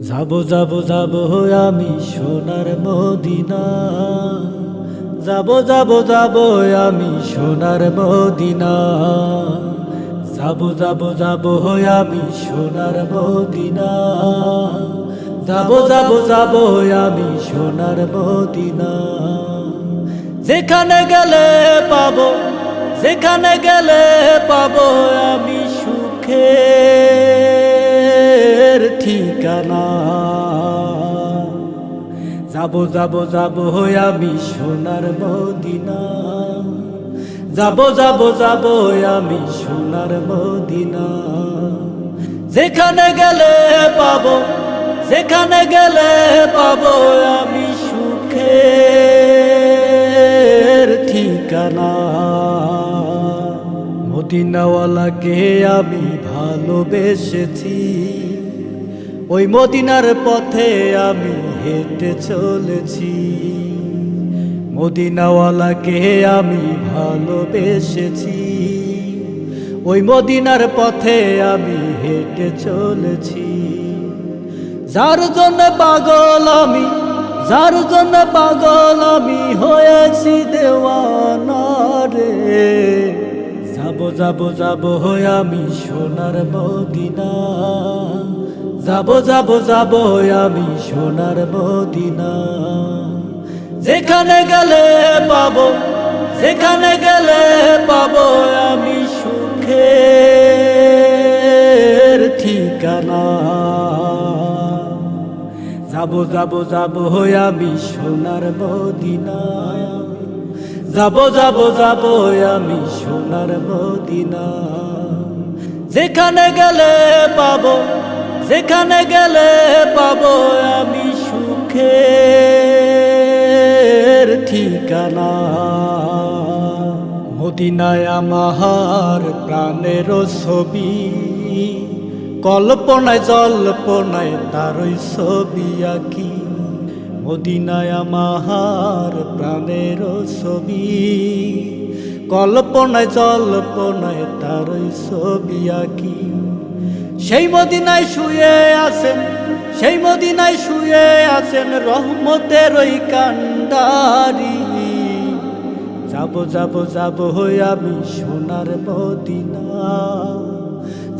যাব যাব যাব আমি সোনার মদিনা। যাব যাব যাব আমি সোনার মদিনা। যাব যাব যাব আমি সোনার মদিনা। যাব যাব যাব আমি সোনার মদিনা। যেখানে গেলে পাবো, যেখানে গেলে পাবো আমি যাব যাব যাব আমি সোনার মদিনা। যাব যাব যাব আমি সোনার মদিনা। যেখানে গেলে পাবো, যেখানে গেলে পাবো আমি সুখের ঠিকানা। মদিনাওয়ালাকে আমি ভালোবেসেছি। ওই মদিনার পথে আমি হেঁটে চলেছি। মদিনাওয়ালাকে আমি ভালোবেসেছি। ওই মদিনার পথে আমি হেঁটে চলেছি। যার জন্য পাগল আমি, যার জন্য পাগল আমি হয়েছি দেওয়ানা রে যাব যাব হয়ে আমি সোনার মদিনা। যাব যাব যাব আমি সোনার মদিনা। যেখানে গেলে পাবো, যেখানে গেলে পাবো আমি সুখের ঠিকানা। যাব যাব যাব আমি সোনার মদিনা। যাব যাব যাব আমি সোনার মদিনা। যেখানে গেলে পাবো, যেখানে গেলে পাবো আমি সুখের ঠিকানা। মদিনায় আমার প্রাণের ছবি, কল্পনায়, জল্পনায় তারই ছবি আঁকি। মদিনায় আমার প্রাণের ছবি। কল্পনায়, জল্পনায় তারই ছবি আঁকি। সেই মদিনায় শুয়ে আছেন, সেই মদিনায় শুয়ে আছেন রহমতের ওই কান্ডারি। যাব যাব যাব হই আমি সোনার মদিনা।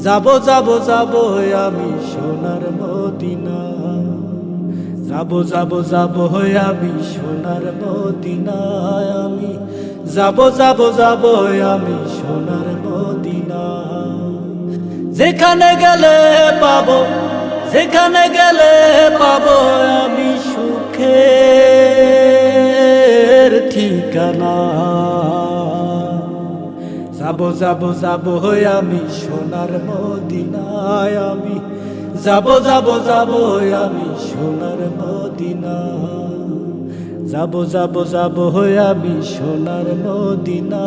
যাব যাব যাব হই আমি সোনার মদিনা। যাব যাব যাব হই আমি সোনার মদিনা আমি। যাব যাব যাব আমি সোনার মদিনা যেখানে গেলে পাবো, যেখানে গেলে পাবো আমি সুখের ঠিকানা। যাব যাব যাব হই আমি সোনার মদিনায় আমি। যাব যাব যাব আমি সোনার মদিনা। যাব যাব যাব আমি সোনার মদিনা।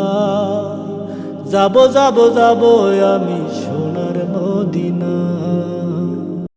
যাব যাব যাব আমি সোনার মদিনা।